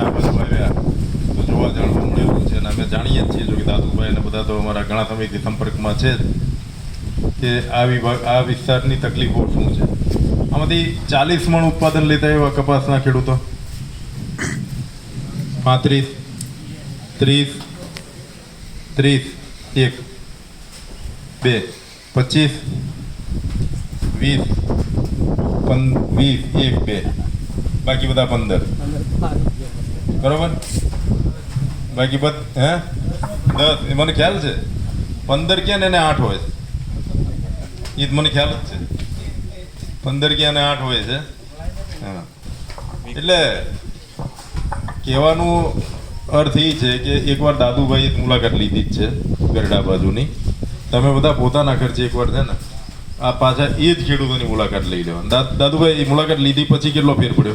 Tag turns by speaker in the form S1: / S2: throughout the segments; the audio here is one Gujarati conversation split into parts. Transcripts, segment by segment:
S1: આ બધા આવ્યા તો જોવા જાણવા મળેલું છે. અને અમે જાણીએ જ છીએ, જો કે દાદુભાઈ ને બધા તો અમારા ઘણા સમયથી સંપર્કમાં છે કે આ વિભાગ, આ વિસ્તારની તકલીફો શું છે? આમાંથી ચાલીસ મણ ઉત્પાદન લેતા એવા કપાસના ખેડૂતો. પાંત્રીસ, ત્રીસ ત્રીસ, એક, બે, પચીસ, વીસ, પન, વીસ, એક, બે. બાકી બધા પંદર. બરોબર? બાકી બધ, હે? દસ, એ મને ખ્યાલ છે. પંદર ક્યાં ને એને આઠ હોય છે. એ મને ખ્યાલ જ છે. પંદર ક્યાં ને આઠ હોય છે. હા. એટલે કહેવાનું અર્થ એ છે કે એકવાર દાદુભાઈએ મુલાકાત લીધી જ છે ગરડા બાજુની. તમે બધા પોતાના ખર્ચે એકવાર છે ને, આ પાછા એ જ ખેડૂતોની મુલાકાત લઈ લેવાની. દાદુભાઈ એ મુલાકાત લીધી પછી કેટલો ફેર પડ્યો?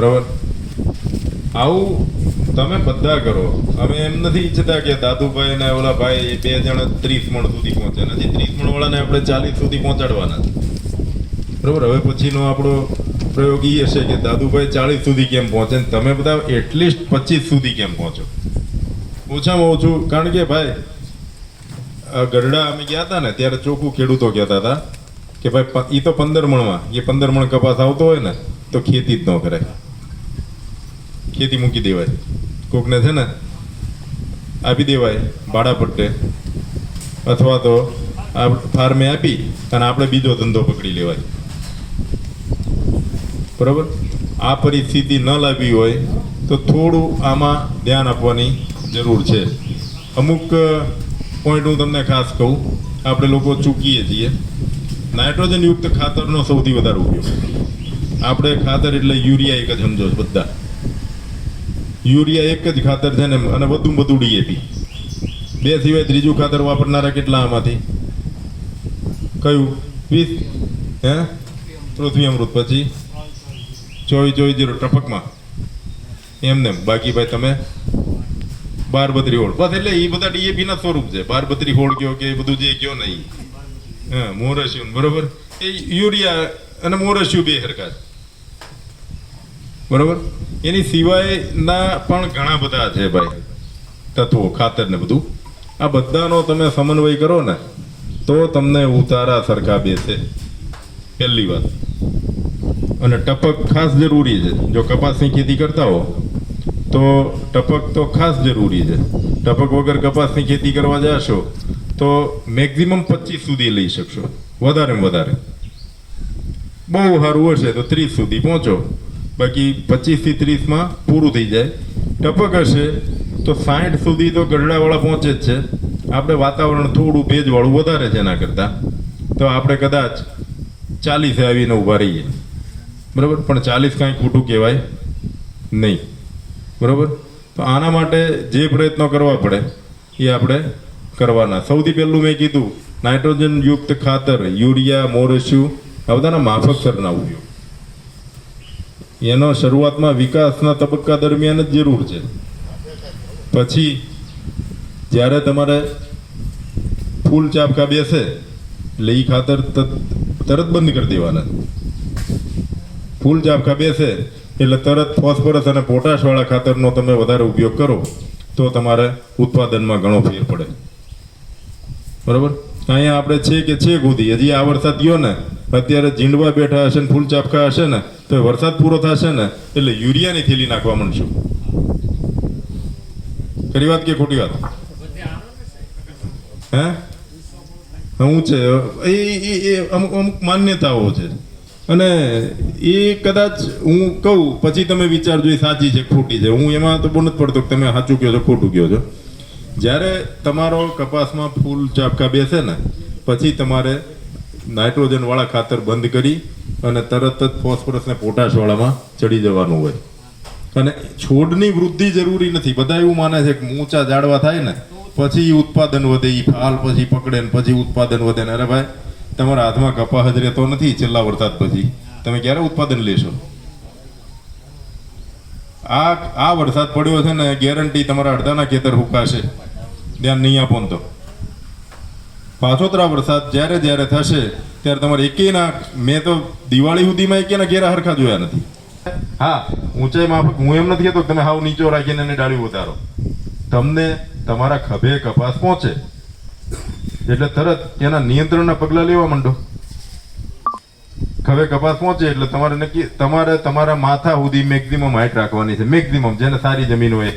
S1: બરોબર? આવું તમે બધા કરો. અમે એમ નથી ઈચ્છતા કે દાદુભાઈ ને ઓલા ભાઈ બે જણ ત્રીસ મણ સુધી પહોંચે. નથી, ત્રીસ મણ વાળાને આપણે ચાલીસ સુધી પહોંચાડવાના બરાબર? હવે પછીનો આપણો પ્રયોગ એ હશે કે દાદુભાઈ ચાલીસ સુધી કેમ પહોંચે ને તમે બધા એટલીસ્ટ પચીસ સુધી કેમ પહોંચો? ઓછામાં ઓછું, કારણ કે ભાઈ, આ ગરડા અમે ગયા હતા ને, ત્યારે ચોખ્ખું ખેડૂતો કહેતા હતા કે ભાઈ એ તો પંદર મણમાં, એ પંદર મણ કપાસ આવતો હોય ને, તો ખેતી જ ન કરાય ખેતી મૂકી દેવાય. કોકને છે ને આપી દેવાય ભાડા પટ્ટે અથવા તો ફાર્મે આપી અને આપણે બીજો ધંધો પકડી લેવાય. બરોબર? આ પરિસ્થિતિ ન લાવી હોય તો થોડું આમાં ધ્યાન આપવાની જરૂર છે. અમુક પોઈન્ટ હું તમને ખાસ કહું. આપણે લોકો ચૂકીએ છીએ. નાઇટ્રોજનયુક્ત ખાતરનો સૌથી વધારે ઉપયોગ. આપણે ખાતર એટલે યુરિયા એક જ સમજો બધા. યુરિયા એક જ ખાતર છે ને અને વધુ વધુ ડીએપી. બે સિવાય ત્રીજું ખાતર વાપરનારા કેટલા આમાંથી? કયું? વીસ? હે? પૃથ્વી અમૃત. પછી? ચોવીસ ચોવીસ જીરો, ટપકમાં. એમને બાકી ભાઈ તમે? બાર બત્રી હોળ. બસ એટલે એ બધા ડીએપી ના સ્વરૂપ છે. બાર બત્રી હોળ કયો કે એ બધું જે કયો નહીં હા મોરસ્યું બરોબર? એ યુરિયા અને મોરસ્યુ બે હરખા છે. બરોબર? એની સિવાયના પણ ઘણા બધા છે ભાઈ, તત્વો, ખાતર ને બધું. આ બધાનો તમે સમન્વય કરો ને, તો તમને ઉતારા સરખા બેસે. પહેલી વાત. અને ટપક ખાસ જરૂરી છે. જો કપાસની ખેતી કરતા હો, તો ટપક તો ખાસ જરૂરી છે. ટપક વગર કપાસની ખેતી કરવા જાશો, તો મેક્ઝિમમ પચીસ સુધી લઈ શકશો. વધારેમાં વધારે. બહુ સારું હશે તો ત્રીસ સુધી પહોંચો. બાકી પચીસથી ત્રીસમાં પૂરું થઈ જાય. ટપક હશે તો સાઠ સુધી તો ગરડાવાળા પહોંચે જ છે. આપણે વાતાવરણ થોડું ભેજવાળું વધારે છે એના કરતાં. તો આપણે કદાચ ચાલીસે આવીને ઊભા રહીએ. બરાબર? પણ ચાલીસ કાંઈ ખોટું કહેવાય નહીં. બરાબર? તો આના માટે જે પ્રયત્નો કરવા પડે એ આપણે કરવાના. સૌથી પહેલું મેં કીધું નાઇટ્રોજન યુક્ત ખાતર, યુરિયા, મોરસ્યુ, આ બધાના માફક સરના ઉપયોગ. એનો શરૂઆતમાં વિકાસના તબક્કા દરમિયાન જ જરૂર છે. પછી, જ્યારે તમારે ફૂલ ચાપકા બેસે, એટલે એ ખાતર તરત બંધ કરી દેવાના. ફૂલ ચાપકા બેસે, એટલે તરત ફોસ્ફરસ અને પોટાશ વાળા ખાતરનો તમે વધારે ઉપયોગ કરો, તો તમારે ઉત્પાદનમાં ઘણો ફેર પડે. બરાબર? અહીંયા આપણે છે કે છે ગોદી, હજી આ વરસાદ ગયો ને, અત્યારે ઝીંડવા બેઠા હશે ને, ફૂલ ચાપકા હશે ને તો વરસાદ પૂરો થશે ને, એટલે યુરિયાની થેલી નાખવા માંડશું. ખરી વાત કે ખોટી વાત? હે? હું છે, એ, એ- એ અમુક અમુક માન્યતાઓ છે. અને એ કદાચ હું કહું, પછી તમે વિચારજો, એ સાચી છે ખોટી છે. હું એમાં તો બહુ નથી પડતો તમે સાચું કહો છો, ખોટું કહો છો. જ્યારે તમારો કપાસમાં ફૂલ ચાપકા બેસે ને, પછી તમારે નાઇટ્રોજન વાળા ખાતર બંધ કરી અને તરત જ ફોસ્ફરસ ને પોટાશ વાળામાં ચડી જવાનું હોય. અને છોડની વૃદ્ધિ જરૂરી નથી. બધા એવું માને છે કે ઊંચા ઝાડવા થાય ને, પછી ઉત્પાદન વધે એ ફાલ પછી પકડે ને પછી ઉત્પાદન વધે ને. અરે ભાઈ, તમારા હાથમાં કપાસ જ રહેતો નથી, છેલ્લા વરસાદ પછી. તમે ક્યારે ઉત્પાદન લેશો? આ આ વરસાદ પડ્યો છે ને ગેરંટી તમારા અડધાના ખેતર હુકાશે. ધ્યાન નહીં આપો તો. પાછોતરા વરસાદ જ્યારે જ્યારે થશે, ત્યારે તમારે એકેયના, મેં તો દિવાળી સુધીમાં એકેના ઘેરા હરખા જોયા નથી. હા, ઊંચાઈ માફક હું એમ નથી કહેતો તમે હાવ નીચો રાખીને એને ડાળી ઉતારો. તમને તમારા ખભે કપાસ પહોંચે. એટલે તરત એના નિયંત્રણના પગલાં લેવા માંડો. ખભે કપાસ પહોંચે એટલે તમારે નક્કી તમારે તમારા માથા સુધી મેક્ઝિમમ હાઈટ રાખવાની છે. મેક્ઝિમમ જેને સારી જમીન હોય.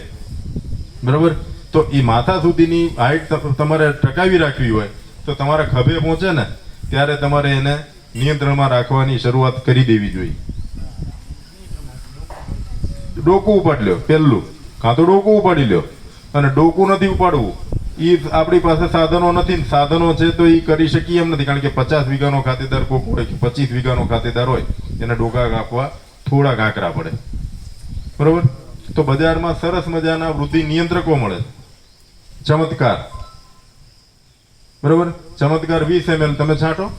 S1: બરાબર? તો એ માથા સુધીની હાઈટ તમારે ટકાવી રાખવી હોય. તો તમારા ખભે પહોંચે ને, ત્યારે તમારે એને નિયંત્રણમાં રાખવાની શરૂઆત કરી દેવી જોઈએ. ડોકું ઉપાડી લ્યો પહેલું. કાં તો ડોકું ઉપાડી લ્યો. અને ડોકું નથી ઉપાડવું. એ આપણી પાસે સાધનો નથી સાધનો છે તો એ કરી શકીએ એમ નથી, કારણ કે પચાસ વીઘાનો ખાતેદાર કોક હોય કે પચીસ વીઘાનો ખાતેદાર હોય, એને ડોકા કાપવા થોડા કાંકરા પડે. બરોબર? તો બજારમાં સરસ મજાના વૃદ્ધિ નિયંત્રકો મળે. ચમત્કાર. બરોબર? ચમત્કાર વીસ એમએલ તમે છાંટો.